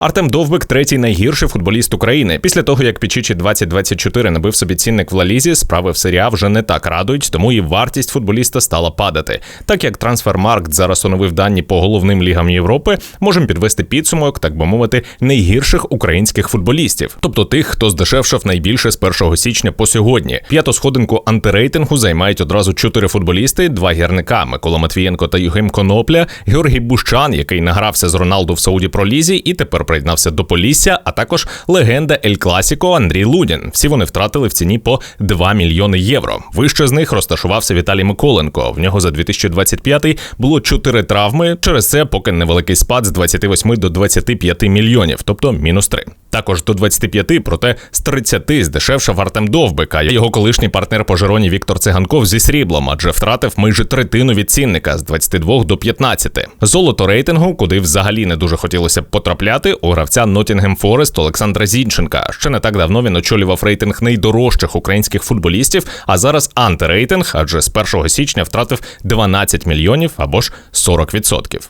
Артем Довбик третій найгірший футболіст України. Після того, як Пічічі 2024 набив собі цінник в Лалізі, справи в серіа вже не так радують, тому і вартість футболіста стала падати. Так як трансфермаркт зараз оновив дані по головним лігам Європи, можемо підвести підсумок, так би мовити, найгірших українських футболістів, тобто тих, хто здешевшав найбільше з 1 січня по сьогодні. П'яту сходинку антирейтингу займають одразу чотири футболісти: два гірника Микола Матвієнко та Юхим Конопля, Георгій Бущан, який награвся з Роналду в Сауді Пролізі, і тепер приєднався до Полісся, а також легенда Ель Класіко Андрій Лудін. Всі вони втратили в ціні по 2 мільйони євро. Вище з них розташувався Віталій Миколенко. В нього за 2025 було 4 травми. Через це поки невеликий спад з 28 до 25 мільйонів, тобто мінус 3. Також до 25, проте з 30 здешевшав Артем Довбик, а його колишній партнер по Жероні Віктор Циганков зі сріблом, адже втратив майже третину від цінника з 22 до 15. Золото рейтингу, куди взагалі не дуже хотілося б потрапляти, у гравця Нотінгем Форест Олександра Зінченка. Ще не так давно він очолював рейтинг найдорожчих українських футболістів, а зараз антирейтинг, адже з 1 січня втратив 12 мільйонів або ж 40%.